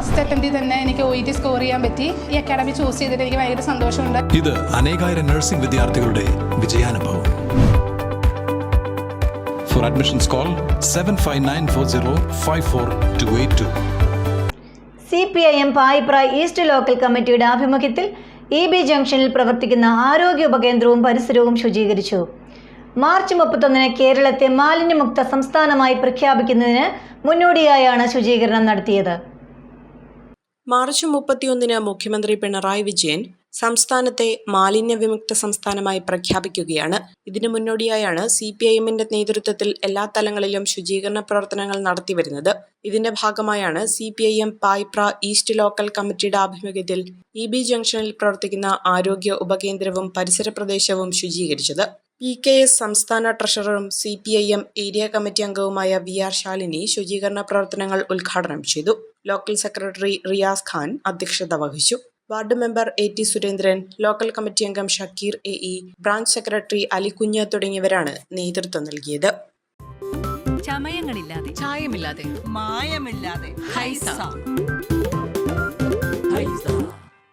First അറ്റംപ്റ്റിൽ തന്നെ എനിക്ക് O E T score ചെയ്യാൻ പറ്റി. ഈ അക്കാഡമി ചൂസ് ചെയ്തിട്ട് എനിക്ക് ഭയങ്കര സന്തോഷമുണ്ട്. ഇത് അനേകായിരം നഴ്സിംഗ് വിദ്യാർത്ഥികളുടെ വിജയാനുഭവം. For admissions call seven five nine four zero five four two eight two C P I M Payipra east local കമ്മിറ്റിയുടെ ആഭിമുഖ്യത്തിൽ ഇ ബി ജംഗ്ഷനിൽ പ്രവർത്തിക്കുന്ന ആരോഗ്യ ഉപകേന്ദ്രവും പരിസരവും ശുചീകരിച്ചു. മാർച്ച് മുപ്പത്തൊന്നിന് കേരളത്തെ മാലിന്യമുക്ത സംസ്ഥാനമായി പ്രഖ്യാപിക്കുന്നതിന് മുന്നോടിയായാണ് ശുചീകരണം നടത്തിയത്. മാർച്ച് മുപ്പത്തിയൊന്നിന് മുഖ്യമന്ത്രി പിണറായി വിജയൻ സംസ്ഥാനത്തെ മാലിന്യ വിമുക്ത സംസ്ഥാനമായി പ്രഖ്യാപിക്കുകയാണ്. ഇതിനു മുന്നോടിയായാണ് സി പി ഐ എമ്മിന്റെ നേതൃത്വത്തിൽ എല്ലാ തലങ്ങളിലും ശുചീകരണ പ്രവർത്തനങ്ങൾ നടത്തിവരുന്നത്. ഇതിന്റെ ഭാഗമായാണ് C P I M Payipra east local കമ്മിറ്റിയുടെ ആഭിമുഖ്യത്തിൽ ഇ ബി ജംഗ്ഷനിൽ പ്രവർത്തിക്കുന്ന ആരോഗ്യ ഉപകേന്ദ്രവും പരിസര പ്രദേശവും ശുചീകരിച്ചത്. പി കെ എസ് സംസ്ഥാന ട്രഷററും C P I M area committee അംഗവുമായ വി ആർ ശാലിനി ശുചീകരണ പ്രവർത്തനങ്ങൾ ഉദ്ഘാടനം ചെയ്തു. ലോക്കൽ സെക്രട്ടറി റിയാസ് ഖാൻ അധ്യക്ഷത വഹിച്ചു. Ward member A T Surendran local committee അംഗം Shakeer A E branch secretary Alikunju തുടങ്ങിയവരാണ് നേതൃത്വം നൽകിയത്. ചമയങ്ങളില്ലാതെ ചായമില്ലാതെ മായമില്ലാതെ